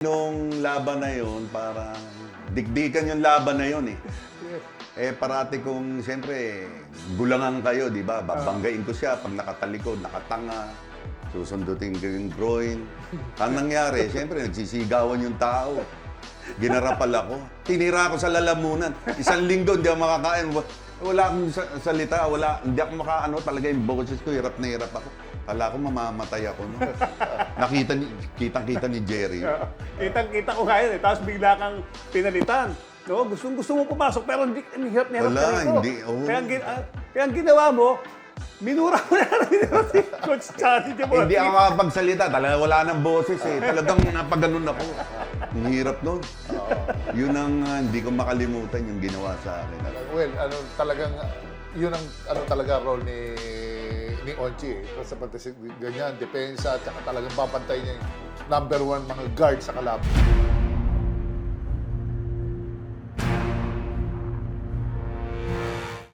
Nung laban na yon parang dikdikan yung laban na yon eh. Eh parati kong, siyempre, gulangan kayo, di ba? Babanggain ko siya pag nakatalikod, nakatanga, susundutin ko yung groin. Ang nangyari, siyempre, nagsisigawan yung tao. Ginarapal ako. Tinira ako sa lalamunan. Isang linggo, hindi ako makakain. Wa- Wala akong sa- salita, wala, hindi ako makaano talaga yung boses ko, hirap na hirap ako. Kala ko mamamatay ako. No? Nakita ni, kitang-kita ni Jerry. Kitang-kita ko nga yun eh. Tapos bigla kang pinalitan. No? Gusto, gusto mo pumasok pero hindi, ang hirap na hirap Wala, ka rito. hindi, oo. Kaya, ang gin- ah, kaya ang ginawa mo, minura mo na rin yung si Coach Charlie Jabot. Hindi ako makapagsalita. Talaga wala nang boses eh. Talagang napaganon ako. Ang hirap nun. Yun ang ah, hindi ko makalimutan yung ginawa sa akin. Well, ano talagang yun ang ano talaga role ni ni Onchi eh. Sa pagkasi ganyan, depensa at saka talagang babantay niya yung number one mga guard sa kalaban.